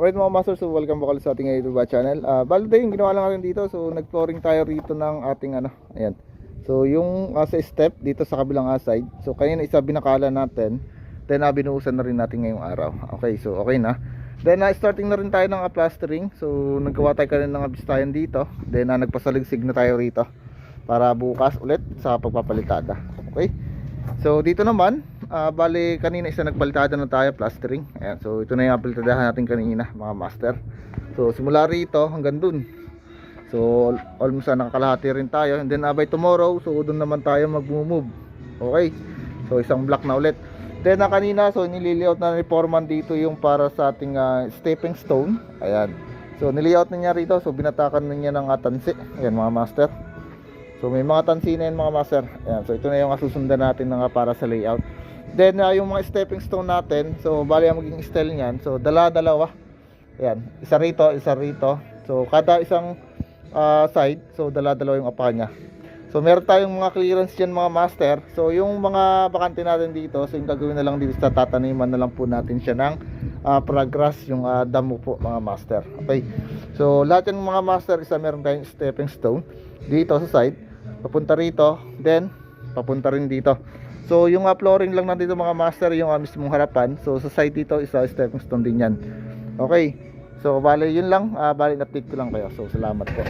Alright mga master, so welcome back ulit sa ating YouTube channel. Uh, bali tayo yung ginawa lang natin dito, so nag-flooring tayo rito ng ating ano, ayan. So yung uh, sa step dito sa kabilang uh, side, so kanina isa binakala natin, then uh, binuhusan na rin natin ngayong araw. Okay, so okay na. Then uh, starting na rin tayo ng uh, plastering, so naggawa tayo kanina ng abistayan dito, then uh, nagpasaligsig na tayo rito para bukas ulit sa pagpapalitada. Okay? So dito naman, ah bali kanina isa nagpalitada na tayo plastering. Ayan, so ito na yung palitadahan natin kanina mga master. So simula rito hanggang dun. So al- almost na nakakalahati rin tayo. And then ah, by tomorrow, so dun naman tayo mag-move. Okay? So isang block na ulit. Then na kanina, so nililayout na ni Foreman dito yung para sa ating ah, stepping stone. Ayan. So nililayout na niya rito. So binatakan na niya ng atansi. Ayan mga master. So may mga tansi na mga master. Ayan, so ito na yung susundan natin na nga para sa layout. Then uh, yung mga stepping stone natin, so bali ang maging style niyan. So dala-dalawa. Ayan, isa rito, isa rito. So kada isang uh, side, so dala-dalawa yung upahan niya. So meron tayong mga clearance diyan mga master. So yung mga bakante natin dito, so yung gagawin na lang dito sa tataniman na lang po natin siya ng uh, progress, yung uh, damo po mga master. Okay. So lahat ng mga master, isa meron tayong stepping stone dito sa side papunta rito then papunta rin dito. So yung uh, flooring lang nandito mga master yung uh, mismong harapan. So sa side dito isa stepping stone din yan. Okay. So bali yun lang. Uh, bali na-update ko lang kayo. So salamat po